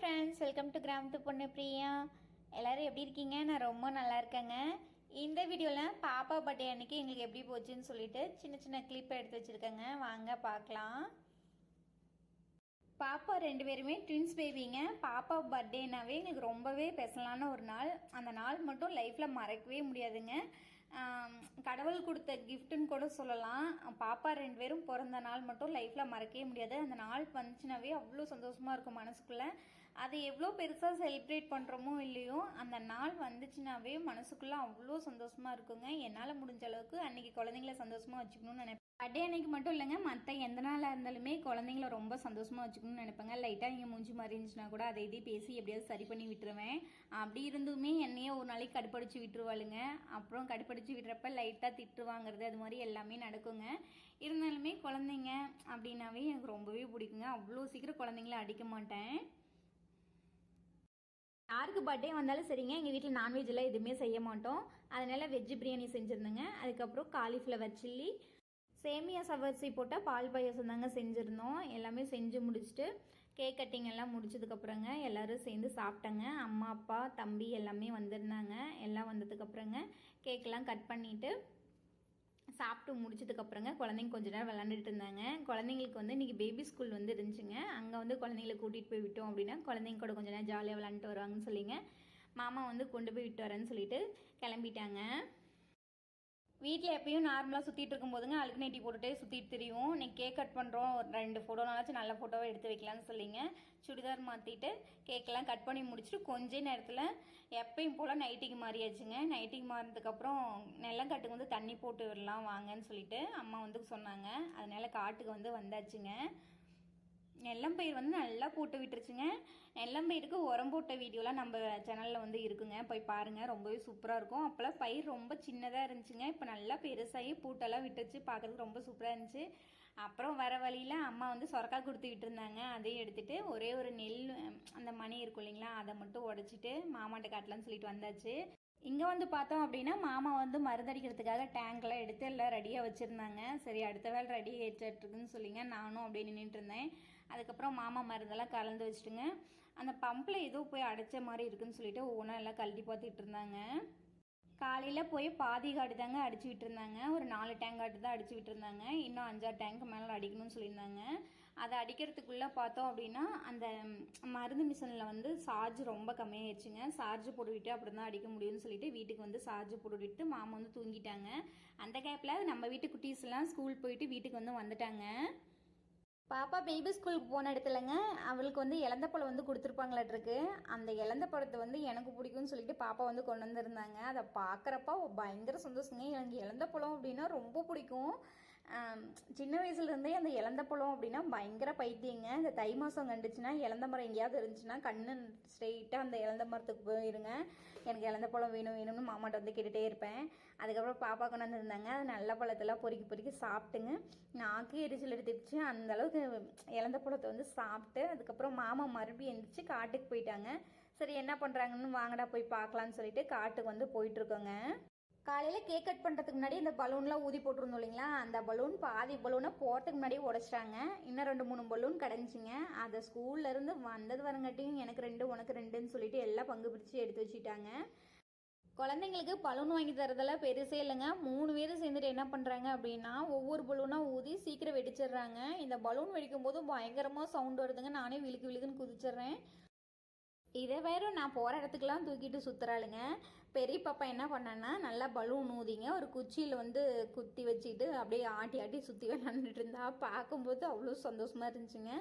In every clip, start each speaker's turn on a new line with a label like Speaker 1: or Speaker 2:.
Speaker 1: Friends welcome to கிராமத்து பொண்ணு பிரியா எல்லோரும் எப்படி இருக்கீங்க? நான் ரொம்ப நல்லா இருக்கேங்க. இந்த வீடியோவில் பாப்பா பர்த்டே அன்னைக்கு எங்களுக்கு எப்படி போச்சுன்னு சொல்லிட்டு சின்ன சின்ன கிளிப் எடுத்து வச்சுருக்கேங்க. வாங்க பார்க்கலாம் பாப்பா ரெண்டு பேருமே ட்வின்ஸ் பேபிங்க பாப்பா பர்த்டேனாவே எங்களுக்கு ரொம்பவே ஸ்பெஷலான ஒரு நாள். அந்த நாள் மட்டும் லைஃப்பில் மறக்கவே முடியாதுங்க. கடவுள் கொடுத்த கிஃப்ட்டுன்னு கூட சொல்லலாம். பாப்பா ரெண்டு பேரும் பிறந்த நாள் மட்டும் லைஃப்பில் மறக்கவே முடியாது. அந்த நாள் வந்துச்சுனாவே அவ்வளோ சந்தோஷமாக இருக்கும் மனசுக்குள்ளே. அதை எவ்வளோ பெருசாக செலிப்ரேட் பண்ணுறோமோ இல்லையோ அந்த நாள் வந்துச்சுனாவே மனசுக்குள்ளே அவ்வளோ சந்தோஷமாக இருக்குங்க. என்னால் முடிஞ்ச அளவுக்கு அன்னைக்கு குழந்தைங்கள சந்தோஷமாக வச்சுக்கணும்னு நினைப்பேன் பர்த்டே அன்னைக்கு மட்டும் இல்லைங்க மற்ற எந்த நாளாக இருந்தாலுமே குழந்தைங்கள ரொம்ப சந்தோஷமாக வச்சுக்கணும்னு நினைப்பேங்க. லைட்டாக நீங்கள் மூஞ்சி மாதிரி இருந்துச்சுன்னா கூட அதை இதே பேசி எப்படியாவது சரி பண்ணி விட்டுருவேன். அப்படி இருந்துமே என்னையே ஒரு நாளைக்கு கடுப்படிச்சு விட்டுருவாளுங்க. அப்புறம் கடுப்படிச்சு விடுறப்ப லைட்டாக திட்டு வாங்குறது அது மாதிரி எல்லாமே நடக்குங்க. இருந்தாலுமே குழந்தைங்க அப்படின்னாவே எனக்கு ரொம்பவே பிடிக்குங்க. அவ்வளோ சீக்கிரம் குழந்தைங்கள அடிக்க மாட்டேன். யாருக்கு பர்த்டே வந்தாலும் சரிங்க. எங்கள் வீட்டில் நான்வெஜ்லாம் எதுவுமே செய்ய மாட்டோம். அதனால வெஜ் பிரியாணி செஞ்சுருந்தேங்க. அதுக்கப்புறம் காலிஃப்ளவர் சில்லி சேமியா சவர்சி போட்ட பால் பாயசம் தாங்க செஞ்சுருந்தோம். எல்லாமே செஞ்சு முடிச்சுட்டு கேக் கட்டிங் எல்லாம் முடிச்சதுக்கப்புறங்க எல்லாரும் சேர்ந்து சாப்பிட்டேங்க. அம்மா அப்பா தம்பி எல்லாமே வந்திருந்தாங்க. எல்லாம் வந்ததுக்கப்புறங்க கேக்கெல்லாம் கட் பண்ணிவிட்டு சாப்பிட்டு முடிச்சதுக்கு அப்புறங்க குழந்தைங்க கொஞ்ச நேரம் விளாண்டுட்டு இருந்தாங்க. குழந்தைங்களுக்கு வந்து இன்றைக்கி பேபி ஸ்கூல் வந்து இருந்துச்சுங்க. அங்கே வந்து குழந்தைங்களை கூட்டிகிட்டு போய் விட்டோம் அப்படின்னா குழந்தைங்க கூட கொஞ்ச நேரம் ஜாலியாக விளாண்டுட்டு வருவாங்கன்னு சொல்லிங்க. மாமா வந்து கொண்டு போய் விட்டு வரேன்னு சொல்லிட்டு கிளம்பிட்டாங்க. வீட்டில் எப்பயும் நார்மலாக சுற்றிட்டு இருக்கும்போதுங்க அழுக்கு நைட்டி போட்டுட்டே சுற்றிட்டு தெரியும். இன்னைக்கு கேக் கட் பண்ணுறோம் ரெண்டு ஃபோட்டோனாச்சும் நல்ல ஃபோட்டோவை எடுத்து வைக்கலாம்னு சொல்லிங்க. சுடிதார் மாற்றிட்டு கேக்கெல்லாம் கட் பண்ணி முடிச்சுட்டு கொஞ்ச நேரத்தில் எப்பயும் போல் நைட்டிக்கு மாறியாச்சுங்க. நைட்டிக்கு மாறினதுக்கப்புறம் நெல்லங்காட்டுக்கு வந்து தண்ணி போட்டு விடலாம் வாங்கன்னு சொல்லிட்டு அம்மா வந்து சொன்னாங்க. அதனால காட்டுக்கு வந்து வந்தாச்சுங்க. நெல்லம்பயிர் வந்து நல்லா போட்டு விட்டுருச்சுங்க. நெல்லம்பயிருக்கு உரம் போட்ட வீடியோலாம் நம்ம சேனலில் வந்து இருக்குங்க. போய் பாருங்கள் ரொம்பவே சூப்பராக இருக்கும். அப்போல்லாம் பயிர் ரொம்ப சின்னதாக இருந்துச்சுங்க. இப்போ நல்லா பெருசாகி பூட்டெல்லாம் விட்டுருச்சு. பார்க்குறதுக்கு ரொம்ப சூப்பராக இருந்துச்சு. அப்புறம் வர வழியில் அம்மா வந்து சொரக்காய் கொடுத்து விட்டுருந்தாங்க. அதையும் எடுத்துகிட்டு ஒரே ஒரு நெல் அந்த மணி இருக்கும் இல்லைங்களா அதை மட்டும் உடச்சிட்டு மாமாட்ட காட்டலான்னு சொல்லிட்டு வந்தாச்சு. இங்கே வந்து பார்த்தோம் அப்படின்னா மாமா வந்து மருந்தடிக்கிறதுக்காக டேங்க்லாம் எடுத்து எல்லாம் ரெடியாக வச்சுருந்தாங்க. சரி அடுத்த வேலை ரெடி ஏற்றிட்டுருக்குன்னு சொல்லிங்க. நானும் அப்படியே நின்றுட்டு இருந்தேன். அதுக்கப்புறம் மாமா மருந்தெல்லாம் கலந்து வச்சுட்டுங்க. அந்த பம்பில் ஏதோ போய் அடைச்ச மாதிரி இருக்குன்னு சொல்லிட்டு ஒவ்வொன்றா எல்லாம் கழட்டி பார்த்துட்டு இருந்தாங்க. காலையில் போய் பாதி காடு தாங்க அடிச்சு விட்டுருந்தாங்க ஒரு நாலு டேங்க் காட்டு தான் அடிச்சு விட்டுருந்தாங்க இன்னும் அஞ்சாறு டேங்க் மேலே அடிக்கணும்னு சொல்லியிருந்தாங்க. அதை அடிக்கிறதுக்குள்ளே பார்த்தோம் அப்படின்னா அந்த மருந்து மிஷினில் வந்து சார்ஜ் ரொம்ப கம்மியாயிடுச்சுங்க சார்ஜ் போட்டுவிட்டு அப்படி தான் அடிக்க முடியும்னு சொல்லிட்டு வீட்டுக்கு வந்து சார்ஜ் போட்டுவிட்டு மாமா வந்து தூங்கிட்டாங்க. அந்த கேப்பில் நம்ம வீட்டு குட்டீஸ்லாம் ஸ்கூல் போயிட்டு வீட்டுக்கு வந்து வந்துட்டாங்க. பாப்பா பேபி ஸ்கூலுக்கு போன இடத்துலங்க அவளுக்கு வந்து இழந்த பழம் வந்து கொடுத்துருப்பாங்களாட்டிருக்கு அந்த இழந்த பழத்தை வந்து எனக்கு பிடிக்கும்னு சொல்லிட்டு பாப்பா வந்து கொண்டு வந்திருந்தாங்க. அதை பார்க்குறப்ப பயங்கர சந்தோஷங்க. எனக்கு இழந்த பழம் அப்படின்னா ரொம்ப பிடிக்கும். சின்ன வயசுலேருந்தே அந்த இழந்த பழம் அப்படின்னா பயங்கர பைத்தியங்க. இந்த தை மாதம் கண்டுச்சுன்னா இழந்த மரம் எங்கேயாவது இருந்துச்சுன்னா கண்ணு ஸ்ட்ரெயிட்டாக அந்த இழந்த மரத்துக்கு போயிருங்க. எனக்கு இழந்த பழம் வேணும் வேணும்னு மாமாட்ட வந்து கேட்டுகிட்டே இருப்பேன். அதுக்கப்புறம் பாப்பா கொண்டு வந்திருந்தாங்க அது நல்ல பழத்தெல்லாம் பொறுக்கி பொறுக்கி சாப்பிட்டுங்க. நாக்கு எரிச்சல் எடுத்துடுச்சு. அந்த அளவுக்கு இழந்த பழத்தை வந்து சாப்பிட்டு அதுக்கப்புறம் மாமா மறுபடியும் எழுந்திரிச்சு காட்டுக்கு போயிட்டாங்க. சரி என்ன பண்ணுறாங்கன்னு வாங்கடா போய் பார்க்கலான்னு சொல்லிட்டு காட்டுக்கு வந்து போயிட்டுருக்கோங்க. காலையில் கேக் கட் பண்ணுறதுக்கு முன்னாடி இந்த பலூன்லாம் ஊதி போட்டிருந்தோம் இல்லைங்களா? அந்த பலூன் பாதி பலூனை போகிறதுக்கு முன்னாடியே உடைச்சிட்டாங்க. இன்னும் ரெண்டு மூணு பலூன் கிடஞ்சிங்க. அதை ஸ்கூல்ல இருந்து வந்தது வரங்காட்டியும் எனக்கு ரெண்டு உனக்கு ரெண்டுன்னு சொல்லிட்டு எல்லாம் பங்கு பிரித்து எடுத்து வச்சுட்டாங்க குழந்தைங்களுக்கு பலூன் வாங்கி தரதெல்லாம் பெருசே இல்லைங்க. மூணு பேர் சேர்ந்துட்டு என்ன பண்ணுறாங்க அப்படின்னா ஒவ்வொரு பலூனாக ஊதி சீக்கிரம் வெடிச்சிடுறாங்க. இந்த பலூன் வெடிக்கும் போது பயங்கரமாக சவுண்ட் வருதுங்க. நானே விழுக்கு விழுக்குன்னு குதிச்சிடுறேன். இதை வேற நான் போகிற இடத்துக்குலாம் தூக்கிட்டு சுற்றுறாளுங்க பெரிய பாப்பா என்ன பண்ணேன்னா நல்லா பலூன் ஊதிங்க. ஒரு குச்சியில் வந்து குத்தி வச்சுட்டு அப்படியே ஆட்டி ஆட்டி சுற்றி விளாண்டுட்டு இருந்தா. பார்க்கும்போது அவ்வளோ சந்தோஷமாக இருந்துச்சுங்க.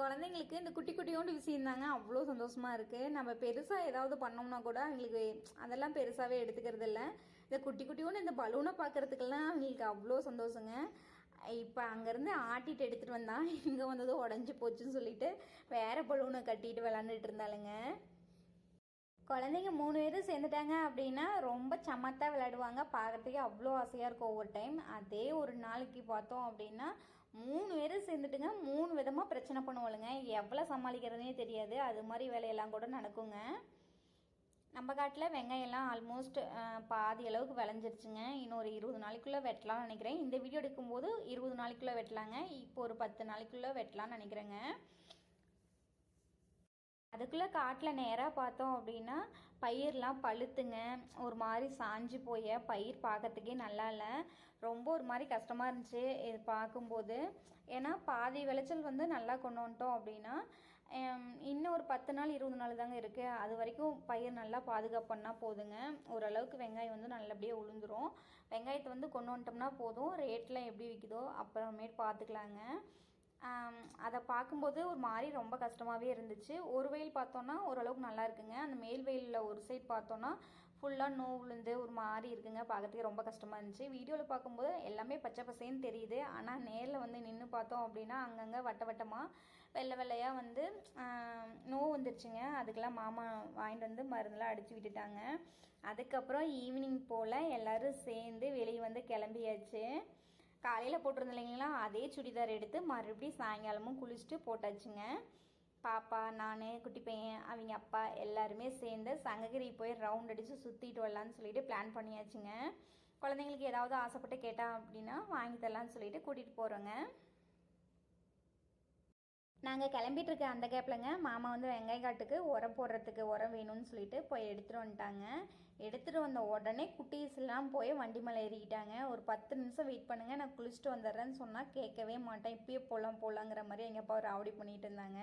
Speaker 1: குழந்தைங்களுக்கு இந்த குட்டி குட்டியோண்டு விஷயம் அவ்வளோ சந்தோஷமாக இருக்குது நம்ம பெருசாக ஏதாவது பண்ணோம்னா கூட அவங்களுக்கு அதெல்லாம் பெருசாகவே எடுத்துக்கிறது இல்லை இந்த குட்டி குட்டியோண்டு இந்த பலூனை பார்க்குறதுக்கெல்லாம் அவங்களுக்கு அவ்வளோ சந்தோஷங்க. இப்போ அங்கேருந்து ஆட்டிட்டு எடுத்துகிட்டு வந்தா இங்கே வந்ததும் உடஞ்சி போச்சுன்னு சொல்லிட்டு வேற பலூனை கட்டிட்டு விளாண்டுட்டு இருந்தாளுங்க. குழந்தைங்க மூணு பேரும் சேர்ந்துட்டாங்க அப்படின்னா ரொம்ப சமத்தா விளையாடுவாங்க. பார்க்கறதுக்கே அவ்வளோ ஆசையாக இருக்கும் ஒவ்வொரு டைம் அதே ஒரு நாளைக்கு பார்த்தோம் அப்படின்னா மூணு பேரும் சேர்ந்துட்டுங்க மூணு விதமாக பிரச்சனை பண்ணுவாளுங்க. எவ்வளோ சமாளிக்கிறதுனே தெரியாது. அது மாதிரி வேலையெல்லாம் கூட நடக்குங்க. நம்ம காட்டில் வெங்காயம்லாம் ஆல்மோஸ்ட் பாதி அளவுக்கு விளைஞ்சிருச்சுங்க. இன்னும் ஒரு இருபது நாளைக்குள்ளே வெட்டலாம்னு நினைக்கிறேன். இந்த வீடியோ எடுக்கும்போது இருபது நாளைக்குள்ளே வெட்டலாங்க. இப்போ ஒரு பத்து நாளைக்குள்ளே வெட்டலாம்னு நினைக்கிறேங்க. அதுக்குள்ளே காட்டில் நேராக பார்த்தோம் அப்படின்னா பயிர்லாம் பழுத்துங்க. ஒரு மாதிரி சாஞ்சு போய் பயிர் பார்க்கறதுக்கே நல்லா இல்லை. ரொம்ப ஒரு மாதிரி கஷ்டமாக இருந்துச்சு இது பார்க்கும்போது. ஏன்னா பாதி விளைச்சல் வந்து நல்லா கொண்டு வந்துட்டோம் அப்படின்னா இன்னும் ஒரு பத்து நாள் இருபது நாள் தாங்க இருக்குது அது வரைக்கும் பயிர் நல்லா பாதுகாப்பு பண்ணால் போதுங்க. ஓரளவுக்கு வெங்காயம் வந்து நல்லபடியாக உளுந்துரும். வெங்காயத்தை வந்து கொண்டு வந்துட்டோம்னா போதும். ரேட்லாம் எப்படி விற்கிதோ அப்புறமேட்டு பார்த்துக்கலாங்க. அதை பார்க்கும்போது ஒரு மாதிரி ரொம்ப கஷ்டமாகவே இருந்துச்சு. ஒரு வெயில் பார்த்தோன்னா ஓரளவுக்கு நல்லா இருக்குங்க. அந்த மேல் வெயிலில் ஒரு சைட் பார்த்தோன்னா ஃபுல்லாக நோ விழுந்து ஒரு மாதிரி இருக்குங்க. பார்க்கறதுக்கு ரொம்ப கஷ்டமாக இருந்துச்சு. வீடியோவில் பார்க்கும்போது எல்லாமே பச்சை பசேன்னு தெரியுது. ஆனால் நேரில் வந்து நின்று பார்த்தோம் அப்படின்னா அங்கங்கே வட்ட வட்டமாக வெள்ளை வெள்ளையாக வந்து நோ வந்துருச்சுங்க. அதுக்கெல்லாம் மாமா வாங்கிட்டு வந்து மருந்தெல்லாம் அடித்து விட்டுட்டாங்க. அதுக்கப்புறம் ஈவினிங் போல் எல்லோரும் சேர்ந்து வெளியே வந்து கிளம்பியாச்சு. காலையில் போட்டிருந்தேன் இல்லைங்களா அதே சுடிதார் எடுத்து மறுபடியும் சாயங்காலமும் குளிச்சுட்டு போட்டாச்சுங்க. பாப்பா நான் குட்டி பையன் அவங்க அப்பா எல்லாருமே சேர்ந்து சங்ககிரி போய் ரவுண்ட் அடித்து சுற்றிட்டு வரலான்னு சொல்லிட்டு பிளான் பண்ணியாச்சுங்க. குழந்தைங்களுக்கு ஏதாவது ஆசைப்பட்டு கேட்டால் அப்படின்னா வாங்கி தரலான்னு சொல்லிட்டு கூட்டிகிட்டு போகிறோங்க நாங்கள் கிளம்பிட்டுருக்க அந்த கேப்லங்க மாமா வந்து வெங்காயக்காட்டுக்கு உரம் போடுறதுக்கு உரம் வேணும்னு சொல்லிட்டு போய் எடுத்துகிட்டு வந்துட்டாங்க. எடுத்துகிட்டு வந்த உடனே குட்டீஸ்லாம் போய் வண்டி மேலே ஏறிக்கிட்டாங்க. ஒரு பத்து நிமிஷம் வெயிட் பண்ணுங்கள் நான் குளிச்சுட்டு வந்துடுறேன்னு சொன்னால் கேட்கவே மாட்டேன். இப்பயே போகலாம் போகலாங்கிற மாதிரி எங்கள் அப்பா ராவடி பண்ணிட்டு இருந்தாங்க.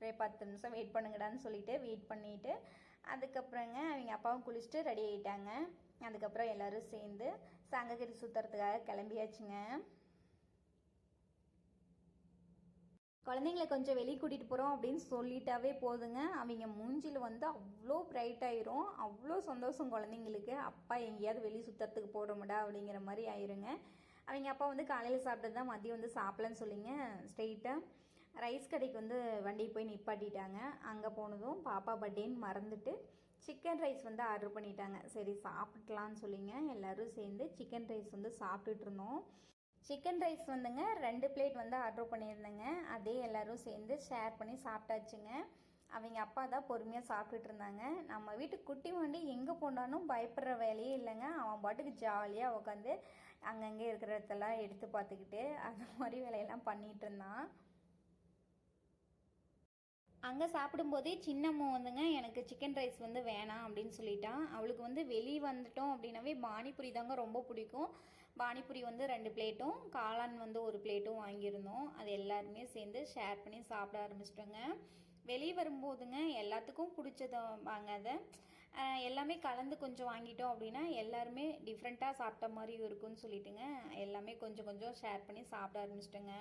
Speaker 1: ஒரே பத்து நிமிஷம் வெயிட் பண்ணுங்கடான்னு சொல்லிட்டு வெயிட் பண்ணிவிட்டு அதுக்கப்புறங்க அவங்க அப்பாவும் குளிச்சுட்டு ரெடி ஆகிட்டாங்க அதுக்கப்புறம் எல்லோரும் சேர்ந்து சங்ககிரி சுற்றுறதுக்காக கிளம்பியாச்சுங்க. குழந்தைங்கள கொஞ்சம் வெளியே கூட்டிகிட்டு போகிறோம் அப்படின்னு சொல்லிட்டாவே போதுங்க. அவங்க மூஞ்சில் வந்து அவ்வளோ பிரைட் ஆயிரும். அவ்வளோ சந்தோஷம் குழந்தைங்களுக்கு. அப்பா எங்கேயாவது வெளியே சுத்தத்துக்கு போடுறோம்டா அப்படிங்கிற மாதிரி ஆயிருங்க. அவங்க அப்பா வந்து காலையில் சாப்பிட்டது தான் மதியம் வந்து சாப்பிடலன்னு சொல்லிங்க ஸ்ட்ரெயிட்டாக ரைஸ் கடைக்கு வந்து வண்டியை போய் நிப்பாட்டிட்டாங்க. அங்கே போனதும் பாப்பா பர்த்டேன்னு மறந்துட்டு சிக்கன் ரைஸ் வந்து ஆர்டர் பண்ணிட்டாங்க. சரி சாப்பிட்லான்னு சொல்லிங்க. எல்லோரும் சேர்ந்து சிக்கன் ரைஸ் வந்து சாப்பிட்டுட்டு இருந்தோம். சிக்கன் ரைஸ் வந்துங்க ரெண்டு பிளேட் வந்து ஆர்டர் பண்ணியிருந்தேங்க. அதே எல்லோரும் சேர்ந்து ஷேர் பண்ணி சாப்பிட்டாச்சுங்க. அவங்க அப்பா தான் பொறுமையாக சாப்பிட்டுட்டு இருந்தாங்க. நம்ம வீட்டு குட்டி வண்டி எங்கே போனாலும் பயப்படுற வேலையே இல்லைங்க. அவன் பாட்டுக்கு ஜாலியாக உட்காந்து அங்கங்கே இருக்கிறதெல்லாம் எடுத்து பார்த்துக்கிட்டு அந்த மாதிரி வேலையெல்லாம் பண்ணிகிட்டு இருந்தான். அங்கே சாப்பிடும்போதே சின்னம்மா வந்துங்க எனக்கு சிக்கன் ரைஸ் வந்து வேணாம் அப்படின்னு சொல்லிட்டான். அவளுக்கு வந்து வெளியே வந்துட்டோம் அப்படின்னாவே பானிபூரி தாங்க ரொம்ப பிடிக்கும். பானிபூரி வந்து ரெண்டு பிளேட்டும் காளான் வந்து ஒரு பிளேட்டும் வாங்கியிருந்தோம். அது எல்லாருமே சேர்ந்து ஷேர் பண்ணி சாப்பிட ஆரம்பிச்சிட்டோங்க. வெளியே வரும்போதுங்க எல்லாத்துக்கும் பிடிச்சத வாங்காத எல்லாமே கலந்து கொஞ்சம் வாங்கிட்டோம் அப்படின்னா எல்லாருமே டிஃப்ரெண்ட்டாக சாப்பிட்ட மாதிரி இருக்கும்னு சொல்லிட்டுங்க எல்லாமே கொஞ்சம் கொஞ்சம் ஷேர் பண்ணி சாப்பிட ஆரம்பிச்சிட்டோங்க.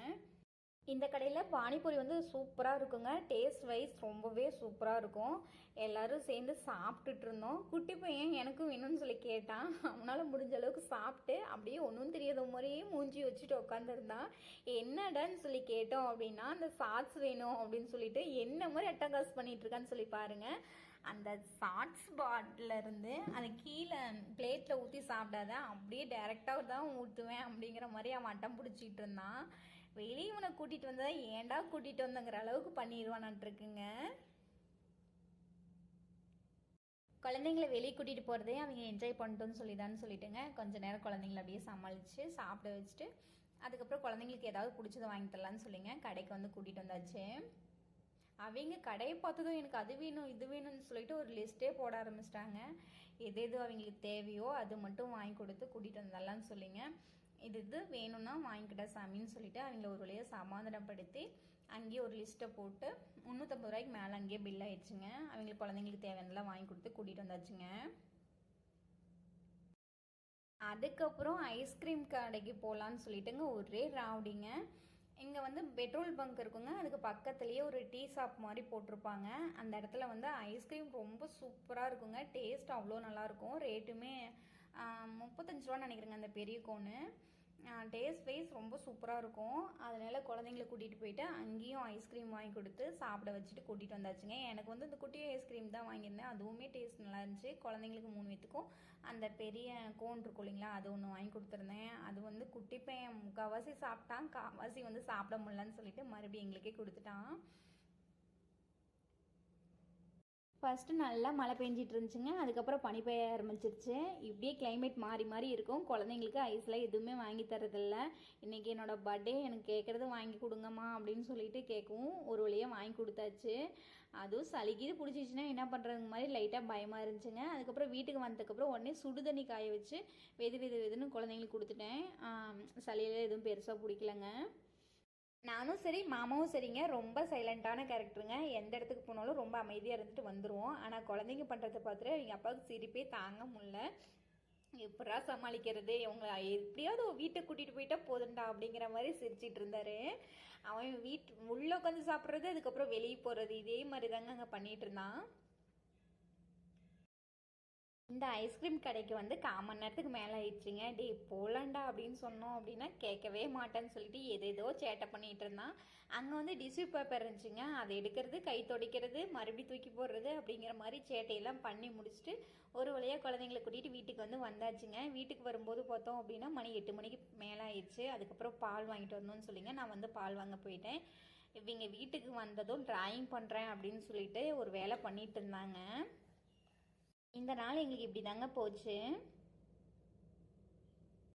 Speaker 1: இந்த கடையில் பானிபூரி வந்து சூப்பராக இருக்குங்க. டேஸ்ட் வைஸ் ரொம்பவே சூப்பராக இருக்கும். எல்லோரும் சேர்ந்து சாப்பிட்டுட்டு இருந்தோம் குட்டி பையன் எனக்கும் வேணும்னு சொல்லி கேட்டான். அவனால் முடிஞ்ச அளவுக்கு சாப்பிட்டு அப்படியே ஒன்றும் தெரியாத மாதிரியே மூஞ்சி வச்சுட்டு உட்காந்துருந்தான் என்னடான்னு சொல்லி கேட்டோம் அப்படின்னா அந்த சாட்ஸ் வேணும் அப்படின்னு சொல்லிட்டு என்ன மாதிரி அட்டகாஸ் பண்ணிட்டு இருக்கான்னு சொல்லி பாருங்கள் அந்த சாட்ஸ் பாட்டில் அந்த அது கீழே பிளேட்டில் ஊற்றி சாப்பிடாத அப்படியே டேரெக்டாக தான் ஊற்றுவேன் அப்படிங்கிற மாதிரி அவன் அட்டம் பிடிச்சிட்டு இருந்தான் வெளியே இவனை கூட்டிகிட்டு வந்தா ஏன்டா கூட்டிகிட்டு வந்தங்கிற அளவுக்கு பண்ணிடுவானான்ட்ருக்குங்க. குழந்தைங்கள வெளியே கூட்டிகிட்டு போகிறதே அவங்க என்ஜாய் பண்ணிட்டோன்னு சொல்லி தான் சொல்லிட்டுங்க. கொஞ்சம் நேரம் குழந்தைங்கள அப்படியே சமாளித்து சாப்பிட வச்சுட்டு அதுக்கப்புறம் குழந்தைங்களுக்கு ஏதாவது பிடிச்சதை வாங்கி தரலான்னு சொல்லிங்க. கடைக்கு வந்து கூட்டிகிட்டு வந்தாச்சு. அவங்க கடையை பார்த்ததும் எனக்கு அது வேணும் இது வேணும்னு சொல்லிட்டு ஒரு லிஸ்ட்டே போட ஆரம்பிச்சிட்டாங்க. எது எது அவங்களுக்கு தேவையோ அது மட்டும் வாங்கி கொடுத்து கூட்டிகிட்டு வந்தாலான்னு சொல்லிங்க. இது இது வேணும்னா வாங்கிக்கிட்ட சாமின்னு சொல்லிட்டு அவங்கள ஒரு வழியாக சமாதானப்படுத்தி அங்கேயே ஒரு லிஸ்ட்டை போட்டு முந்நூற்றம்பது ரூபாய்க்கு மேலே அங்கேயே பில் ஆயிடுச்சுங்க. அவங்களுக்கு குழந்தைங்களுக்கு தேவையானதெல்லாம் வாங்கி கொடுத்து கூட்டிகிட்டு வந்தாச்சுங்க. அதுக்கப்புறம் ஐஸ்கிரீம் கடைக்கு போகலான்னு சொல்லிட்டுங்க ஒரே ராவடிங்க இங்கே வந்து பெட்ரோல் பங்க் இருக்குங்க. அதுக்கு பக்கத்துலேயே ஒரு டீ ஷாப் மாதிரி போட்டிருப்பாங்க. அந்த இடத்துல வந்து ஐஸ்கிரீம் ரொம்ப சூப்பராக இருக்குங்க. டேஸ்ட் அவ்வளோ நல்லாயிருக்கும் ரேட்டுமே முப்பத்தஞ்சு ரூபான்னு நினைக்கிறேங்க அந்த பெரிய கோனு. டேஸ்ட் வைஸ் ரொம்ப சூப்பராக இருக்கும். அதனால குழந்தைங்கள கூட்டிகிட்டு போயிட்டு அங்கேயும் ஐஸ்கிரீம் வாங்கி கொடுத்து சாப்பிட வச்சுட்டு கூட்டிகிட்டு வந்தாச்சுங்க. எனக்கு வந்து இந்த குட்டி ஐஸ்கிரீம் தான் வாங்கியிருந்தேன். அதுவுமே டேஸ்ட் நல்லா இருந்துச்சு. குழந்தைங்களுக்கு மூணு வீத்துக்கும் அந்த பெரிய கோன் இருக்கும் இல்லைங்களா அது ஒன்று வாங்கி கொடுத்துருந்தேன். அது வந்து குட்டி பையன் முக்கால்வாசி சாப்பிட்டான். கால்வாசி வந்து சாப்பிட முடியலன்னு சொல்லிட்டு மறுபடியும் எங்களுக்கே கொடுத்துட்டான். ஃபஸ்ட்டு நல்லா மழை பெஞ்சிட்டு இருந்துச்சுங்க அதுக்கப்புறம் பனி பெய்ய ஆரம்பிச்சிருச்சு. இப்படியே கிளைமேட் மாறி மாறி இருக்கும். குழந்தைங்களுக்கு ஐஸ்லாம் எதுவுமே வாங்கி தரதில்ல இன்றைக்கி என்னோடய பர்த்டே எனக்கு கேட்குறது வாங்கி கொடுங்கம்மா அப்படின்னு சொல்லிட்டு கேட்கவும் ஒரு வழியாக வாங்கி கொடுத்தாச்சு. அதுவும் சளிக்கிது பிடிச்சிச்சின்னா என்ன பண்ணுறதுங்க மாதிரி லைட்டாக பயமாக இருந்துச்சுங்க. அதுக்கப்புறம் வீட்டுக்கு வந்ததுக்கப்புறம் உடனே சுடு தண்ணி காய வச்சு வெது வெது வெதுன்னு குழந்தைங்களுக்கு கொடுத்துட்டேன். சளியில் சளியெல்லாம் எதுவும் பெருசாக பிடிக்கலங்க. நானும் சரி மாமாவும் சரிங்க. ரொம்ப சைலண்ட்டான கேரக்டருங்க எந்த இடத்துக்கு போனாலும் ரொம்ப அமைதியாக இருந்துட்டு வந்துடுவோம் ஆனால் குழந்தைங்க பண்ணுறத பார்த்துட்டு எங்கள் அப்பாவுக்கு சிரிப்பே தாங்க முடில எப்படா சமாளிக்கிறது? இவங்க எப்படியாவது வீட்டை கூட்டிகிட்டு போயிட்டா போதும்டா அப்படிங்கிற மாதிரி சிரிச்சிட்டு இருந்தாரு. அவன் வீட் உள்ளே உட்காந்து சாப்பிட்றது அதுக்கப்புறம் வெளியே போகிறது இதே மாதிரி தாங்க அங்கே பண்ணிகிட்டு இருந்தான். இந்த ஐஸ்கிரீம் கடைக்கு வந்து காமன் நேரத்துக்கு மேலே ஆயிடுச்சுங்க. டே போலண்டா அப்படின்னு சொன்னோம் அப்படின்னா கேட்கவே மாட்டேன்னு சொல்லிட்டு எதேதோ சேட்டை பண்ணிட்டு இருந்தான். அங்கே வந்து டிஷ்யூ பேப்பர் இருந்துச்சுங்க. அதை எடுக்கிறது கை துடைக்கிறது மறுபடியும் தூக்கி போடுறது அப்படிங்கிற மாதிரி சேட்டையெல்லாம் பண்ணி முடிச்சுட்டு ஒரு வழியாக குழந்தைங்களை கூட்டிகிட்டு வீட்டுக்கு வந்து வந்தாச்சுங்க. வீட்டுக்கு வரும்போது பார்த்தோம் அப்படின்னா மணி எட்டு மணிக்கு மேலே ஆயிடுச்சு. அதுக்கப்புறம் பால் வாங்கிட்டு வந்தோம்னு சொல்லிங்க. நான் வந்து பால் வாங்க போயிட்டேன். இவங்க வீட்டுக்கு வந்ததும் டிராயிங் பண்ணுறேன் அப்படின்னு சொல்லிட்டு ஒரு வேலை பண்ணிட்டு இருந்தாங்க. இந்த நாள் எங்களுக்கு இப்படி தாங்க போச்சு.